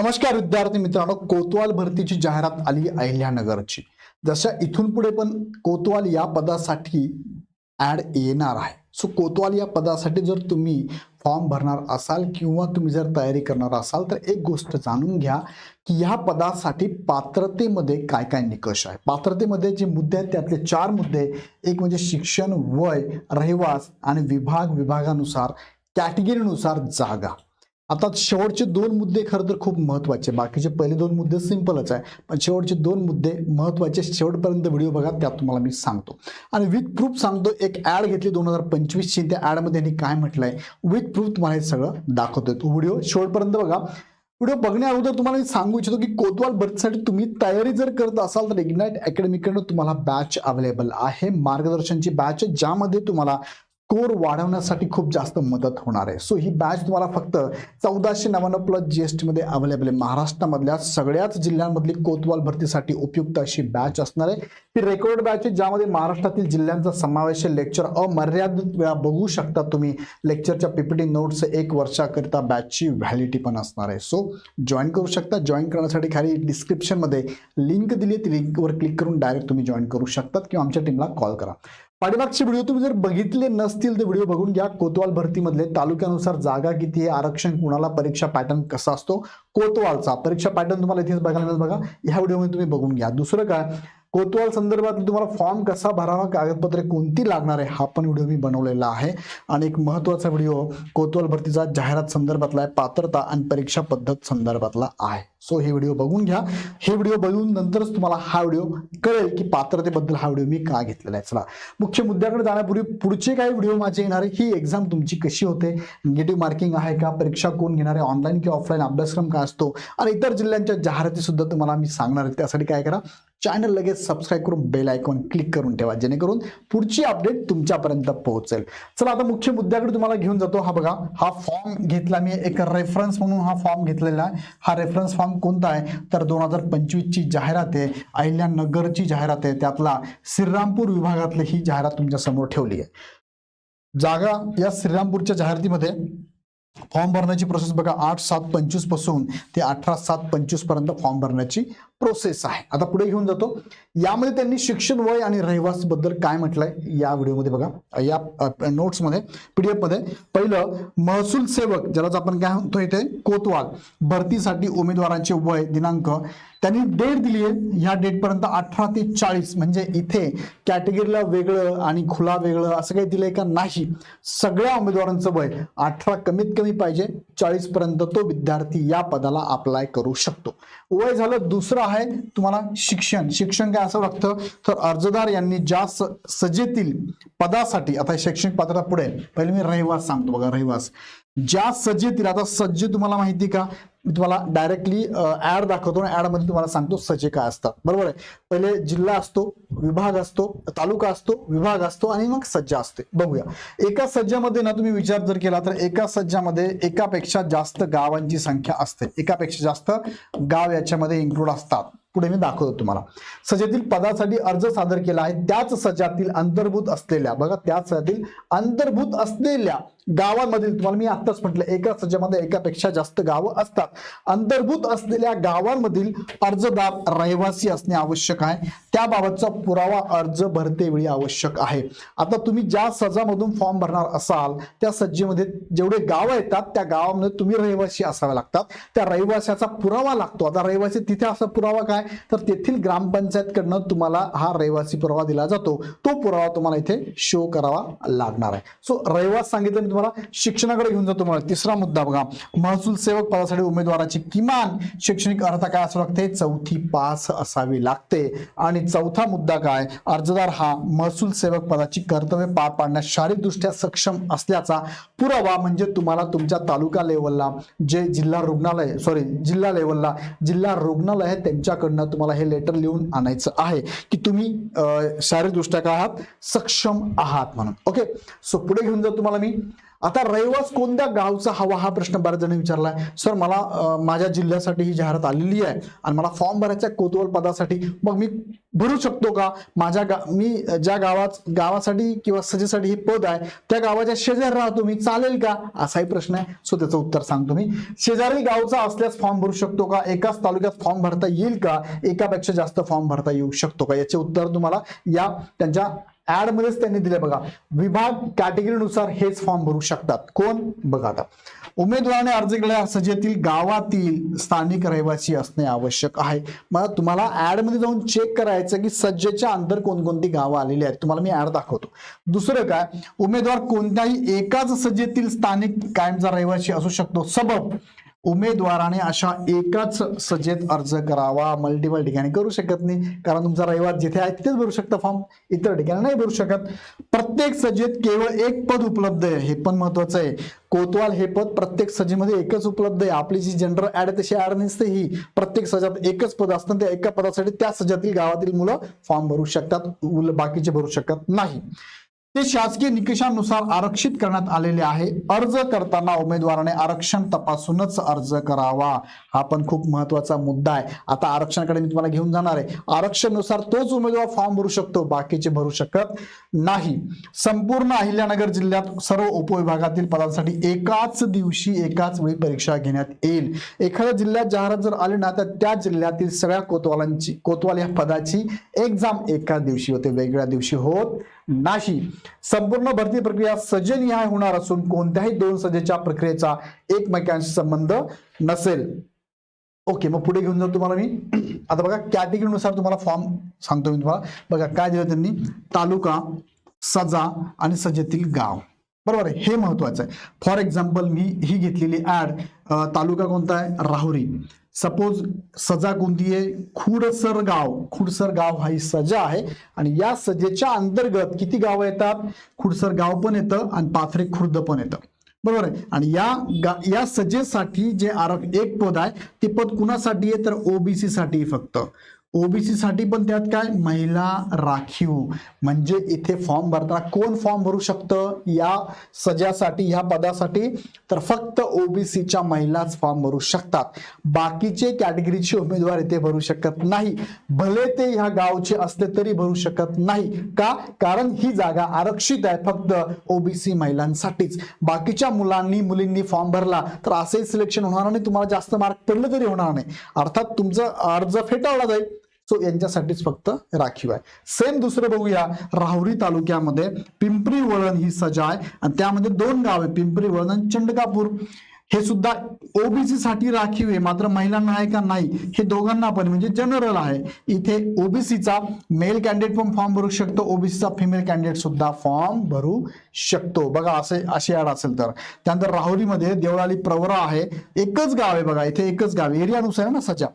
नमस्कार विद्यार्थी मित्रांनो कोतवाल भरतीची जाहिरात आली अहिल्यानगरची. जशा इथून पुढे पण कोतवाल या पदासाठी ॲड येणार आहे. सो कोतवाल या पदासाठी जर तुम्ही फॉर्म भरणार असाल किंवा तुम्ही जर तयारी करणार असाल तर एक गोष्ट जाणून घ्या की ह्या पदासाठी पात्रतेमध्ये काय काय निकष आहे. पात्रतेमध्ये जे मुद्दे आहेत त्यातले चार मुद्दे एक म्हणजे शिक्षण वय रहिवास आणि विभाग विभागानुसार कॅटेगरीनुसार जागा. आता शेवटचे दोन मुद्दे खरं तर खूप महत्त्वाचे बाकीचे पहिले दोन मुद्दे सिंपलच आहे. पण शेवटचे दोन मुद्दे महत्त्वाचे शेवटपर्यंत व्हिडिओ बघा त्यात तुम्हाला मी सांगतो. आणि विथ प्रूफ सांगतो एक ॲड घेतली दोन हजार पंचवीसची त्या ॲडमध्ये यांनी काय म्हटलंय? विथ प्रूफ तुम्हाला हे सगळं दाखवतोय. तो व्हिडिओ शेवटपर्यंत बघा. व्हिडिओ बघण्या अगोदर तुम्हाला मी सांगू इच्छितो की कोतवाल भरतीसाठी तुम्ही तयारी जर करत असाल तर इग्नाईट अकॅडमीकडनं तुम्हाला बॅच अवेलेबल आहे. मार्गदर्शनची बॅच ज्यामध्ये तुम्हाला स्कोर वाढवण्यासाठी खूप जास्त मदत होणार आहे. सो ही बॅच तुम्हाला फक्त चौदाशे नव्याण्णव प्लस जी एस टीमध्ये अवेलेबल आहे. महाराष्ट्रामधल्या सगळ्याच जिल्ह्यांमधली कोतवाल भरतीसाठी उपयुक्त अशी बॅच असणार आहे. ती रेकॉर्ड बॅच आहे ज्यामध्ये महाराष्ट्रातील जिल्ह्यांचा समावेश आहे. लेक्चर अमर्यादित वेळा बघू शकता तुम्ही. लेक्चरच्या पीपीटी नोट्स एक वर्षाकरिता बॅचची व्हॅलिटी पण असणार आहे. सो जॉईन करू शकता. जॉईन करण्यासाठी खाली डिस्क्रिप्शनमध्ये लिंक दिली आहे. ती लिंकवर क्लिक करून डायरेक्ट तुम्ही जॉईन करू शकतात किंवा आमच्या टीमला कॉल करा. पाठीमागचे व्हिडिओ तुम्ही जर बघितले नसतील तर व्हिडिओ बघून घ्या. कोतवाल भरतीमधले तालुक्यानुसार जागा किती आहे आरक्षण कुणाला परीक्षा पॅटर्न कसा असतो कोतवालचा. परीक्षा पॅटर्न तुम्हाला इथेच बघायला मिळेल बघा. ह्या व्हिडिओमध्ये तुम्ही बघून घ्या. दुसरं काय? कोतवाल संदर्भात तुम्हाला फॉर्म कसा भरावा कागदपत्रे कोणती लागणार आहे हा पण व्हिडिओ मी बनवलेला आहे. आणि एक महत्त्वाचा व्हिडिओ कोतवाल भरतीचा जाहिरात संदर्भातला आहे पात्रता आणि परीक्षा पद्धत संदर्भातला आहे. सो हे व्हिडिओ बघून घ्या. हे व्हिडिओ बघून नंतरच तुम्हाला हा व्हिडिओ कळेल की पात्रतेबद्दल हा व्हिडिओ मी का घेतलेला आहे. चला मुख्य मुद्द्याकडे जाण्यापूर्वी पुढचे काही व्हिडिओ माझे येणार आहे. ही एक्झाम तुमची कशी होते? निगेटिव्ह मार्किंग आहे का? परीक्षा कोण घेणार आहे? ऑनलाईन किंवा ऑफलाईन अभ्यासक्रम काय असतो? आणि इतर जिल्ह्यांच्या जाहिराती सुद्धा तुम्हाला मी सांगणार आहे. त्यासाठी काय करा? चॅनल लगेच सबस्क्राईब करून बेल आयकॉन क्लिक करून ठेवा जेणेकरून पुढची अपडेट तुमच्यापर्यंत पोहोचेल. चला आता मुख्य मुद्द्याकडे तुम्हाला घेऊन जातो. हा बघा हा फॉर्म घेतला मी एक रेफरन्स म्हणून हा फॉर्म घेतलेला आहे. हा रेफरन्स फॉर्म कोणता आहे? तर दोन हजार पंचवीसची जाहिरात आहे. अहिल्यानगरची जाहिरात आहे. त्यातला श्रीरामपूर विभागातली ही जाहिरात तुमच्यासमोर ठेवली आहे. जागा या श्रीरामपूरच्या जाहिरातीमध्ये फॉर्म भरण्याची प्रोसेस बघा आठ सात पंचवीसपासून ते अठरा सात पंचवीसपर्यंत फॉर्म भरण्याची प्रोसेस आहे. आता पुढे घेऊन जातो. यामध्ये त्यांनी शिक्षण वय आणि रहिवासबद्दल काय म्हटलंय? या व्हिडिओमध्ये बघा. या नोट्समध्ये पीडीएफमध्ये पहिलं महसूल सेवक ज्यालाच आपण काय म्हणतो इथे? कोतवाल. भरतीसाठी उमेदवारांचे वय दिनांक त्यांनी डेट दिली आहे ह्या डेटपर्यंत अठरा ते चाळीस म्हणजे इथे कॅटेगरीला वेगळं आणि खुला वेगळं असं काही दिलंय का नाही सगळ्या उमेदवारांचं वय अठरा कमीत कमी पाहिजे. चाळीस पर्यंत तो विद्यार्थी या पदाला अप्लाय करू शकतो. वय झालं दुसरं आहे तुम्हाला शिक्षण. शिक्षण काय असं लागतं तर अर्जदार यांनी ज्या स सजेतील पदासाठी आता शैक्षणिक पात्रता पुढे. पहिले मी रहिवास सांगतो बघा रहिवास. ज्या सजेतील आता सज्ज तुम्हाला माहिती का? मी तुम्हाला डायरेक्टली ऍड दाखवतो आणि ऍडमध्ये तुम्हाला सांगतो सजे काय असतात. बरोबर आहे? पहिले जिल्हा असतो विभाग असतो तालुका असतो विभाग असतो आणि मग सज्जा असते. बघूया. एका सज्जामध्ये ना तुम्ही विचार जर केला तर एका सज्जामध्ये एकापेक्षा जास्त गावांची संख्या असते. एकापेक्षा जास्त गाव याच्यामध्ये इन्क्लूड असतात. पुढे मी दाखवतो तुम्हाला. सज्जातील पदासाठी अर्ज सादर केला आहे. त्याच सज्जातील अंतर्भूत असलेल्या बघा त्याच सज्जातील अंतर्भूत असलेल्या गावांमधील तुम्हाला मी आत्ताच म्हटलं एका राज्यामध्ये एकापेक्षा जास्त गावं असतात. अंतर्भूत असलेल्या गावांमधील अर्जदार रहिवासी असणे आवश्यक आहे. त्याबाबतचा पुरावा अर्ज भरतेवेळी आवश्यक आहे. आता तुम्ही ज्या सजामधून फॉर्म भरणार असाल त्या सज्जेमध्ये जेवढे गावं येतात त्या गावामध्ये तुम्ही रहिवासी असावे लागतात. त्या रहिवाशाचा पुरावा लागतो. आता रहिवासी तिथे असा पुरावा काय? तर तेथील ग्रामपंचायतकडनं तुम्हाला हा रहिवासी पुरावा दिला जातो. तो पुरावा तुम्हाला इथे शो करावा लागणार आहे. सो रहिवास सांगितलं मी तुम्हाला शिक्षणाकडे घेऊन जातो मला तिसरा मुद्दा बघा. महसूल सेवक पदासाठी उमेदवाराची किमान शैक्षणिक अर्हता काय असू लागते? चौथी पास असावी लागते. आणि चौथा मुद्दा काय? अर्जदार हा महसूल सेवक पदाची कर्तव्य पार पाडण्यास शारीरिकदृष्ट्या सक्षम असल्याचा पुरावा म्हणजे तुम्हाला तुमच्या तालुका लेवलला जे जिल्हा रुग्णालय सॉरी जिल्हा लेवलला जिल्हा रुग्णालय आहे त्यांच्याकडनं तुम्हाला हे लेटर लिहून आणायचं आहे की तुम्ही शारीरिकदृष्ट्या काय आहात? सक्षम आहात म्हणून. ओके सो पुढे घेऊन जाऊ तुम्हाला मी. आता रहिवास कोणत्या गावचा हवा हा प्रश्न बऱ्याच जणांनी विचारलाय. सर मला माझ्या जिल्ह्यासाठी ही जाहिरात आलेली आहे आणि मला फॉर्म भरायचा आहे कोतवाल पदासाठी. मग मी भरू शकतो का? माझ्या गा मी ज्या गावात गावासाठी किंवा सजेसाठी हे पद आहे त्या गावाच्या शेजारी राहतो मी चालेल का? असाही प्रश्न आहे. सो त्याचं उत्तर सांगतो मी शेजारी गावचा असल्यास फॉर्म भरू शकतो का? एकाच तालुक्यात फॉर्म भरता येईल का? एकापेक्षा जास्त फॉर्म भरता येऊ शकतो का? याचे उत्तर तुम्हाला या त्यांच्या ऍड मध्येच त्यांनी दिले बघा. विभाग कॅटेगरीनुसार हेच फॉर्म भरू शकतात. कोण? बघा आता. उमेदवाराने अर्ज केलेल्या सजेतील गावातील स्थानिक रहिवासी असणे आवश्यक आहे. मग तुम्हाला ऍडमध्ये जाऊन चेक करायचं की सज्जेच्या अंतर कोणकोणती गावं आलेली आहेत. तुम्हाला मी ऍड दाखवतो. दुसरं काय? उमेदवार कोणत्याही एकाच सज्जेतील स्थानिक कायमचा रहिवासी असू शकतो. सबब. उमेदवाराने अशा एकाच सजेत अर्ज करावा. मल्टिपल ठिकाणी करू शकत नाही. कारण तुमचा रविवार जिथे आहे तिथेच भरू शकता फॉर्म इतर ठिकाणी नाही भरू शकत. प्रत्येक सजेत केवळ एक पद उपलब्ध आहे. हे पण महत्वाचं आहे. कोतवाल हे पद प्रत्येक सजेमध्ये एकच उपलब्ध आहे. आपली जी जनरल ऍड आहे तशी ऍड नसते ही. प्रत्येक सजात एकच पद असतं त्या एका पदासाठी त्या सजातील गावातील मुलं फॉर्म भरू शकतात. बाकीचे भरू शकत नाही. ते शासकीय निकषानुसार आरक्षित करण्यात आलेले आहे. अर्ज करताना उमेदवाराने आरक्षण तपासूनच अर्ज करावा. हा पण खूप महत्त्वाचा मुद्दा आहे. आता आरक्षणाकडे मी तुम्हाला घेऊन जाणार आहे. आरक्षणानुसार तोच उमेदवार फॉर्म भरू शकतो बाकीचे भरू शकत नाही. संपूर्ण अहिल्यानगर जिल्ह्यात सर्व उपविभागातील पदांसाठी एकाच दिवशी एकाच वेळी परीक्षा घेण्यात येईल. एखाद्या जिल्ह्यात जाहिरात जर आली ना तर त्या जिल्ह्यातील सगळ्या कोतवालांची कोतवाल या पदाची एक्झाम एकाच दिवशी होते वेगळ्या दिवशी होत नाही संपूर्ण भरती प्रक्रिया सजनिहाय होणार असून कोणत्याही दोन सजेच्या प्रक्रियेचा एकमेकांशी संबंध नसेल. ओके मग पुढे घेऊन जाऊ तुम्हाला मी. आता बघा कॅटेगरीनुसार तुम्हाला फॉर्म सांगतो मी तुम्हाला. बघा काय दिलं त्यांनी? तालुका सजा आणि सजेतील गाव. बरोबर आहे हे महत्वाचं आहे. फॉर एक्झाम्पल मी ही घेतलेली ऍड तालुका कोणता आहे? राहुरी. सपोज सजा गोंदिये आहे खुडसर गाव. खुडसर गाव हा ही सजा आहे. आणि या सजेच्या अंतर्गत किती गावं येतात? खुडसर गाव पण येतं आणि पाथरे खुर्द पण येतं. बरोबर आहे? आणि या गा- या सजेसाठी जे आरक एक पद आहे ते पद कुणासाठी आहे? तर ओबीसी साठी फक्त. ओबीसी साठी पण त्यात काय? महिला राखीव. म्हणजे इथे फॉर्म भरताना कोण फॉर्म भरू शकतं? या सजासाठी ह्या पदासाठी तर फक्त ओबीसीच्या महिलाच फॉर्म भरू शकतात. बाकीचे कॅटेगरीचे उमेदवार इथे भरू शकत नाही. भले ते ह्या गावचे असले तरी भरू शकत नाही. का? कारण ही जागा आरक्षित आहे फक्त ओबीसी महिलांसाठीच. बाकीच्या मुलांनी मुलींनी फॉर्म भरला तर असे सिलेक्शन होणार नाही तुम्हाला जास्त मार्क पडले तरी होणार नाही. अर्थात तुमचा अर्ज फेटाळला जाईल. सो यांच्यासाठीच फक्त राखीव आहे. सेम दुसरं बघूया. राहुरी तालुक्यामध्ये पिंपरी वळण ही सजा आहे. आणि त्यामध्ये दोन गाव आहे पिंपरी वळण आणि चंडकापूर. हे सुद्धा ओबीसी साठी राखीव आहे. मात्र महिलांना आहे का नाही हे दोघांना पण म्हणजे जनरल आहे. इथे ओबीसीचा मेल कॅन्डिडेट पण फॉर्म भरू शकतो. ओबीसीचा फिमेल कॅन्डिडेट सुद्धा फॉर्म भरू शकतो. बघा असे अशी ऍड असेल तर. त्यानंतर राहुरीमध्ये देवळाली प्रवरा आहे. एकच गाव आहे बघा. इथे एकच गाव एरियानुसार आहे ना सच्या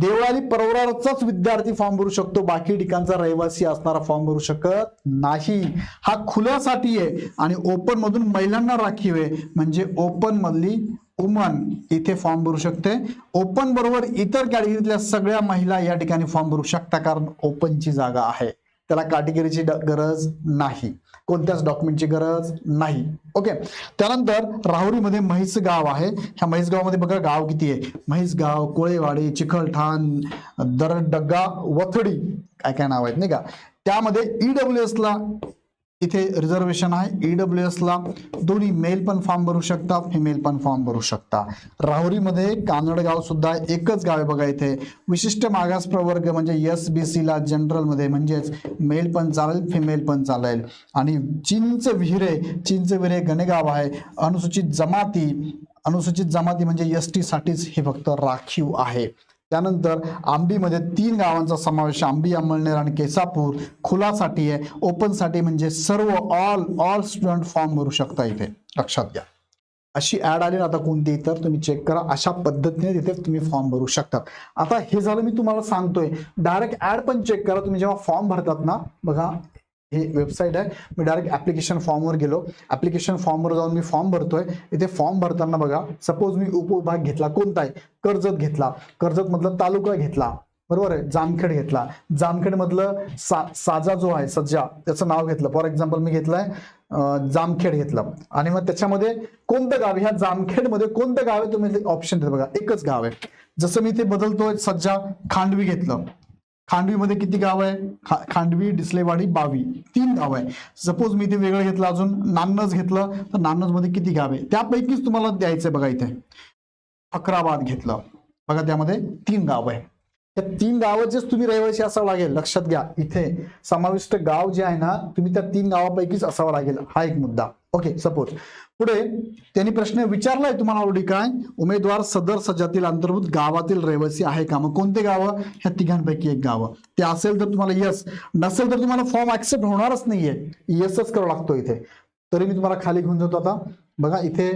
देवळाली प्रवराचाच विद्यार्थी फॉर्म भरू शकतो. बाकी ठिकाणचा रहिवासी असणारा फॉर्म भरू शकत नाही. हा खुल्यासाठी आहे आणि ओपन मधून महिलांना राखीव आहे. म्हणजे ओपन मधली वुमन इथे फॉर्म भरू शकते. ओपन बरोबर इतर कॅटेगरीतल्या सगळ्या महिला या ठिकाणी फॉर्म भरू शकता कारण ओपनची जागा आहे. त्याला कॅटेगरीची ड- गरज नाही. कोणत्याच डॉक्युमेंटची गरज नाही. ओके त्यानंतर राहुरीमध्ये म्हैस गाव आहे. ह्या म्हैस गावामध्ये बघा गाव किती आहे? म्हैस गाव कोळेवाडी चिखलठाण दरडग्गा वथडी काय काय नाव आहेत नाही का? त्यामध्ये ईडब्ल्यू एसला इथे रिझर्वेशन आहे. ई एस ला दोन्ही मेल पण फॉर्म भरू शकता. फिमेल पण फॉर्म भरू शकता. राहुरीमध्ये कानडगाव सुद्धा एकच गाव आहे बघा इथे. विशिष्ट मागास प्रवर्ग म्हणजे एस बी सी ला म्हणजेच मेल पण चालेल फिमेल पण चालेल. आणि चिंच विहिरे चिंच विहिरे गणेगाव आहे. अनुसूचित जमाती अनुसूचित जमाती म्हणजे एस टीसाठीच हे फक्त राखीव आहे. त्यानंतर आंबीमध्ये तीन गावांचा समावेश आंबी अंमळनेर आणि केसापूर खुलासाठी आहे. ओपनसाठी म्हणजे सर्व ऑल ऑल स्टुडंट फॉर्म भरू शकता इथे. लक्षात घ्या. अशी ऍड आली ना आता कोणती तर तुम्ही चेक करा. अशा पद्धतीने तिथे तुम्ही फॉर्म भरू शकतात. आता हे झालं मी तुम्हाला सांगतोय. डायरेक्ट ऍड पण चेक करा. तुम्ही जेव्हा फॉर्म भरतात ना बघा हे वेबसाईट आहे. मी डायरेक्ट ऍप्लिकेशन फॉर्मवर गेलो. ऍप्लिकेशन फॉर्मवर जाऊन मी फॉर्म भरतोय. इथे फॉर्म भरताना बघा सपोज मी उपविभाग घेतला कोणता आहे कर्जत घेतला. कर्जत मधला तालुका घेतला. बरोबर आहे? जामखेड घेतला. जामखेड मधलं सा साजा जो आहे सज्जा त्याचं नाव घेतलं. फॉर एक्झाम्पल मी घेतलंय आहे जामखेड घेतलं. आणि मग त्याच्यामध्ये कोणतं गाव? ह्या जामखेडमध्ये कोणतं गाव आहे? तुम्ही ऑप्शन देतो बघा. एकच गाव आहे. जसं मी ते बदलतोय सज्जा खांडवी घेतलं. खांडवीमध्ये किती गाव आहे? खा- खांडवी डिसलेवाडी बावी. तीन गाव आहे. सपोज मी ते वेगळं घेतलं अजून. नान्नज घेतलं तर नान्नजमध्ये किती गाव आहे? त्यापैकीच तुम्हाला द्यायचं आहे बघा इथे. फकराबाद घेतलं. बघा त्यामध्ये तीन गाव आहे. त्या तीन गावाचेच तुम्ही रहिवासी असावं लागेल. लक्षात घ्या. इथे समाविष्ट गाव जे आहे ना तुम्ही त्या तीन गावापैकीच असावं लागेल. हा एक मुद्दा. ओके सपोज पुढे त्यांनी प्रश्न विचारलाय तुम्हाला ऑलरेडी काय? उमेदवार सदर सज्जातील अंतर्भूत गावातील रहिवासी आहे का? मग कोणते गावं? ह्या तिघांपैकी एक गावं. ते असेल तर तुम्हाला यस नसेल तर तुम्हाला फॉर्म ऍक्सेप्ट होणारच नाहीये. येसच करावं लागतो इथे. तरी मी तुम्हाला खाली घेऊन जातो आता. बघा इथे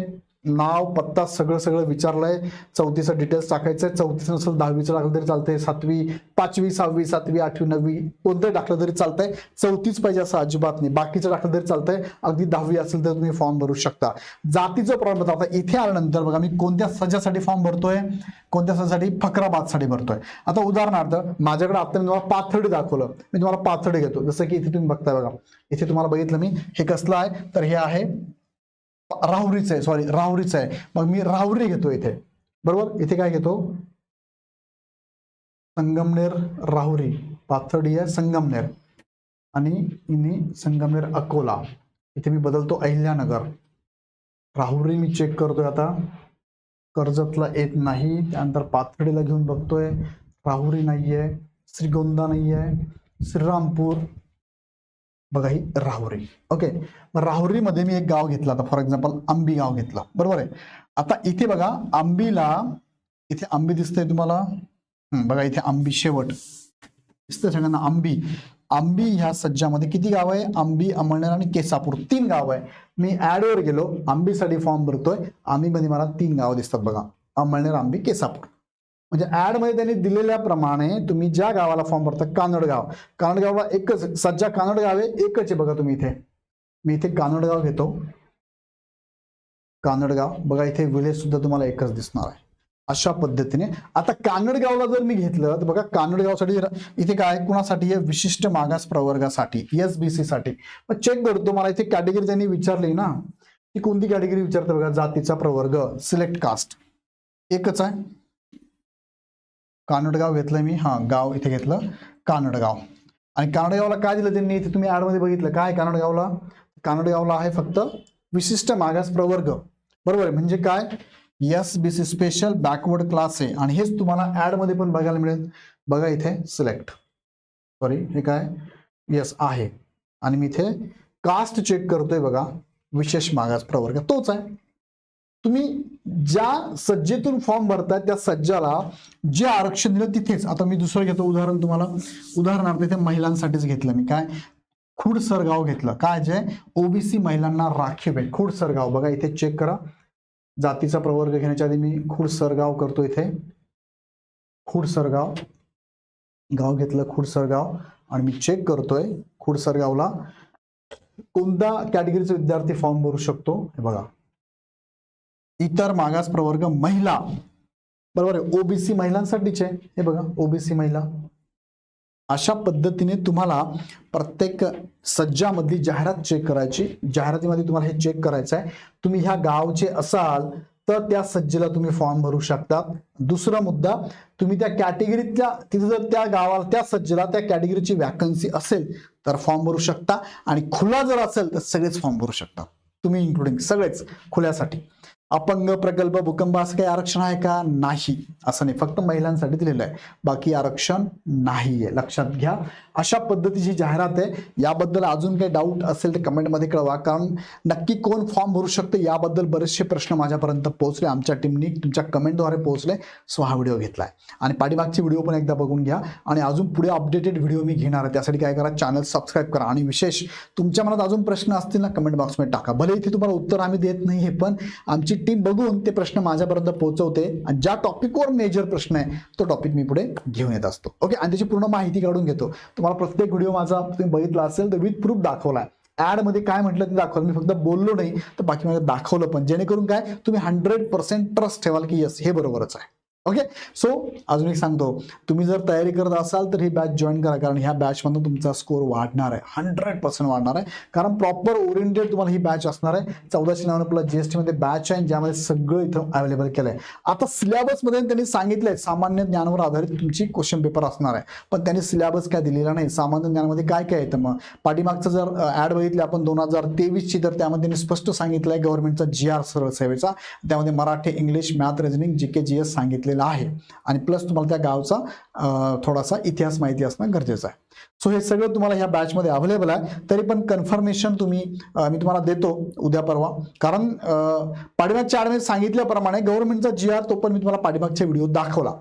नाव पत्ता सगळं सगळं विचारलंय. चौथीचं डिटेल्स टाकायचंय. चौथीचं नसेल दहावीचं टाकलं तरी चालतंय. सातवी पाचवी सहावी सातवी आठवी नववी कोणतं टाकलं तरी चालतंय. चौथीच पाहिजे असं अजिबात नाही. बाकीचं टाकलं तरी चालतंय. अगदी दहावी असेल तर तुम्ही फॉर्म भरू शकता. जातीचं प्रमाणपत्र आता इथे आल्यानंतर बघा मी कोणत्या सजासाठी फॉर्म भरतोय? कोणत्या सजासाठी? फकराबादसाठी भरतोय. आता उदाहरणार्थ माझ्याकडे आता मी तुम्हाला पाथर्डी दाखवलं. मी तुम्हाला पाथर्डी घेतो. जसं की इथे तुम्ही बघताय बघा. इथे तुम्हाला बघितलं मी. हे कसलं आहे? तर हे आहे राहुरीचं आहे सॉरी राहुरीचं आहे. मग मी राहुरी घेतो इथे. बरोबर? इथे काय घेतो? संगमनेर राहुरी. पाथर्डी आहे संगमनेर. आणि इने संगमनेर अकोला. इथे मी बदलतो अहिल्यानगर. राहुरी मी चेक करतोय आता. कर्जतला येत नाही. त्यानंतर पाथर्डीला घेऊन बघतोय. राहुरी नाहीये. श्रीगोंदा नाहीये. श्रीरामपूर. बघा ही राहुरी. ओके मग राहुरीमध्ये मी एक गाव घेतलं आता. फॉर एक्झाम्पल आंबी गाव घेतलं. बरोबर आहे? आता इथे बघा आंबीला इथे आंबी दिसतंय तुम्हाला? बघा इथे आंबी शेवट. दिसतंय सगळ्यांना आंबी. आंबी ह्या सज्जामध्ये किती गाव आहे? आंबी अमळनेर आणि केसापूर. तीन गाव आहे. मी ऍडवर गेलो. आंबीसाठी फॉर्म भरतोय. आंबीमध्ये मला तीन गाव दिसतात बघा. अमळनेर आंबी केसापूर. म्हणजे ऍडमध्ये त्यांनी दिलेल्याप्रमाणे तुम्ही ज्या गावाला फॉर्म भरता कानडगाव. कानडगावला एकच सध्या कानडगाव आहे एकच आहे बघा तुम्ही इथे. मी इथे कानडगाव घेतो. कानडगाव बघा इथे विलेज सुद्धा तुम्हाला एकच दिसणार आहे. अशा पद्धतीने. आता कानडगावला जर मी घेतलं तर बघा कानडगावसाठी इथे काय कुणासाठी? आहे विशिष्ट मागास प्रवर्गासाठी एस बी सी साठी. मग चेक करतो. मला इथे कॅटेगरी त्यांनी विचारली ना ती कोणती कॅटेगरी विचारते बघा? जातीचा प्रवर्ग सिलेक्ट कास्ट एकच आहे. कानडगाव घेतलं मी. हा गाव इथे घेतलं. कानडगाव. आणि कानडगावला काय दिलं त्यांनी? इथे तुम्ही ऍडमध्ये बघितलं. काय कानडगावला? कानडगावला आहे फक्त विशिष्ट मागास प्रवर्ग. बरोबर आहे. म्हणजे काय? S B C special backward class आहे आणि हेच तुम्हाला ऍडमध्ये पण बघायला मिळेल. बघा इथे सिलेक्ट सॉरी हे काय? येस आहे. आणि मी इथे कास्ट चेक करतोय बघा. विशेष मागास प्रवर्ग. तोच आहे. तुम्ही ज्या सज्जेतून फॉर्म भरताय त्या सज्जाला जे आरक्षण दिलं तिथेच. आता मी दुसरं घेतो उदाहरण तुम्हाला. उदाहरणार्थ इथे महिलांसाठीच घेतलं मी. काय? खुड सरगाव घेतलं. काय जे? ओबीसी महिलांना राखीव आहे. खुड सरगाव बघा इथे चेक करा. जातीचा प्रवर्ग घेण्याच्या आधी मी खुड सरगाव करतो इथे. खुड सरगाव गाव घेतलं खुड सरगाव आणि मी चेक करतोय खुड सरगावला कोणता कॅटेगरीचा विद्यार्थी फॉर्म भरू शकतो? हे बघा. इतर मागास प्रवर्ग महिला. बरोबर आहे. ओबीसी महिलांसाठीचे हे बघा ओबीसी महिला. अशा पद्धतीने तुम्हाला प्रत्येक सज्जामधली जाहिरात चेक करायची. जाहिरातीमध्ये तुम्हाला हे चेक करायचं आहे तुम्ही ह्या गावचे असाल तर त्या सज्जेला तुम्ही फॉर्म भरू शकता. दुसरा मुद्दा तुम्ही त्या कॅटेगरीतल्या तिथे जर त्या गावाला त्या सज्जेला त्या कॅटेगरीची वॅकन्सी असेल तर फॉर्म भरू शकता. आणि खुला जर असेल तर सगळेच फॉर्म भरू शकता. तुम्ही इन्क्लुडिंग सगळेच खुल्यासाठी. अपंग प्रकल्प भूकंप असं काही आरक्षण आहे का? नाही. असं नाही. फक्त महिलांसाठी दिलेलं आहे. बाकी आरक्षण नाही आहे लक्षात घ्या. अशा पद्धतीची जाहिरात आहे. याबद्दल अजून काही डाऊट असेल तर कमेंटमध्ये कळवा. कारण नक्की कोण फॉर्म भरू शकतं याबद्दल बरेचसे प्रश्न माझ्यापर्यंत पोहोचले. आमच्या टीमनी तुमच्या कमेंटद्वारे पोहोचले. सो हा व्हिडिओ घेतला आहे आणि पाठीमागची व्हिडिओ पण एकदा बघून घ्या. आणि अजून पुढे अपडेटेड व्हिडिओ मी घेणार आहे. त्यासाठी काय करा? चॅनल सबस्क्राईब करा. आणि विशेष तुमच्या मनात अजून प्रश्न असतील ना कमेंट बॉक्समध्ये टाका. भले इथे तुम्हाला उत्तर आम्ही देत नाही हे पण आमची टीम बघून ते प्रश्न माझ्यापर्यंत पोहोचवते. आणि ज्या टॉपिकवर मेजर प्रश्न आहे तो टॉपिक मी पुढे घेऊन येत असतो. ओके आणि त्याची पूर्ण माहिती काढून घेतो. तुम्हाला प्रत्येक व्हिडिओ माझा तुम्ही बघितला असेल तर विथ प्रूफ दाखवलाय ऍडमध्ये काय म्हटलं ते दाखवलं. मी फक्त बोललो नाही तर बाकी मला दाखवलं पण. जेणेकरून काय? तुम्ही हंड्रेड पर्सेंट ट्रस्ट ठेवाल की यस हे बरोबरच आहे. ओके सो अजून एक सांगतो. तुम्ही जर तयारी करत असाल तर ही बॅच जॉईन करा. कारण ह्या बॅचमधून तुमचा स्कोर वाढणार आहे. हंड्रेड पर्सेंट वाढणार आहे. कारण प्रॉपर ओरिएंटेड तुम्हाला ही बॅच असणार आहे. चौदाशे नव्याण्णव प्लस जी एस टीमध्ये बॅच आहे ज्यामध्ये सगळं इथं अवेलेबल केलं आहे आता सिलेबसमध्ये त्यांनी सांगितलं आहे सामान्य ज्ञानावर आधारित तुमची क्वेश्चन पेपर असणार आहे. पण त्यांनी सिलेबस काय दिलेला नाही. सामान्य ज्ञानामध्ये काय काय येतं मग पाठीमागचं जर ॲड बघितली आपण दोन हजार तेवीसची तर त्यामध्ये त्यांनी स्पष्ट सांगितलं आहे गव्हर्नमेंटचा जी आर सरळ सेवेचा. त्यामध्ये Marathi English math reasoning G K G S सांगितलेलं आहे. आणि प्लस तुम्हाला त्या गावचा थोडासा इतिहास माहिती असणं गरजेचं आहे. सो हे सगळं तुम्हाला ह्या बॅचमध्ये अवेलेबल आहे. तरी पण कन्फर्मेशन तुम्ही मी तुम्हाला देतो उद्या परवा. कारण अं, पाठीमागच्या ॲडमध्ये सांगितल्याप्रमाणे गव्हर्नमेंटचा जी आर तो पण मी तुम्हाला पाठीमागच्या व्हिडिओ दाखवला.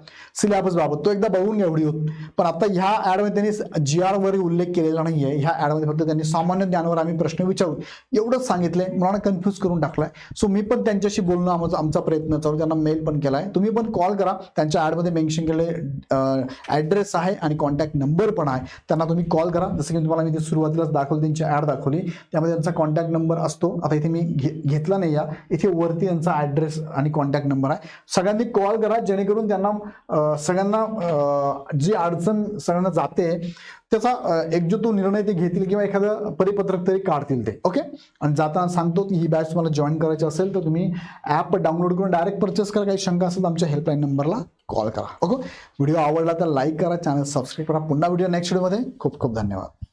सिलेबसबाबत तो एकदा बघून घ्या व्हिडिओ पण आता ह्या ॲडमध्ये त्यांनी जी आरवरही उल्लेख केलेला नाही आहे. ह्या ॲडमध्ये फक्त त्यांनी सामान्य ज्ञानावर आम्ही प्रश्न विचारू एवढंच सांगितलंय. मुलांना कन्फ्यूज करून टाकलाय. सो मी पण त्यांच्याशी बोलणं आमचा आमचा प्रयत्न चालू त्यांना मेल पण केला आहे तुम्ही पण कॉल करा. त्यांच्या ॲडमध्ये मेन्शन केलेले ॲड्रेस आहे आणि कॉन्टॅक्ट नंबर पण आहे. त्यांना तुम्ही कॉल करा. जसं की तुम्हाला मी ते सुरुवातीलाच दाखवली त्यांची ॲड दाखवली. त्यामध्ये त्यांचा कॉन्टॅक्ट नंबर असतो. आता इथे मी घे घेतला नाही या. इथे वरती त्यांचा ॲड्रेस आणि कॉन्टॅक्ट नंबर आहे. सगळ्यांनी कॉल करा जेणेकरून त्यांना सगळ्यांना जी अडचण सगळ्यांना जाते त्याचा अं, एक जो तो निर्णय ते घेतील किंवा एखादं परिपत्रक तरी काढतील ते. ओके आणि जाताना सांगतो की ही बॅच तुम्हाला जॉईन करायची असेल तर तुम्ही ॲप डाउनलोड करून डायरेक्ट परचेस करा. काही शंका असेल तर आमच्या हेल्पलाईन नंबरला कॉल करा. ओके व्हिडिओ आवडला तर लाईक करा चॅनल सबस्क्राईब करा. पुन्हा व्हिडिओ नेक्स्ट व्हिडिओमध्ये खूप खूप धन्यवाद.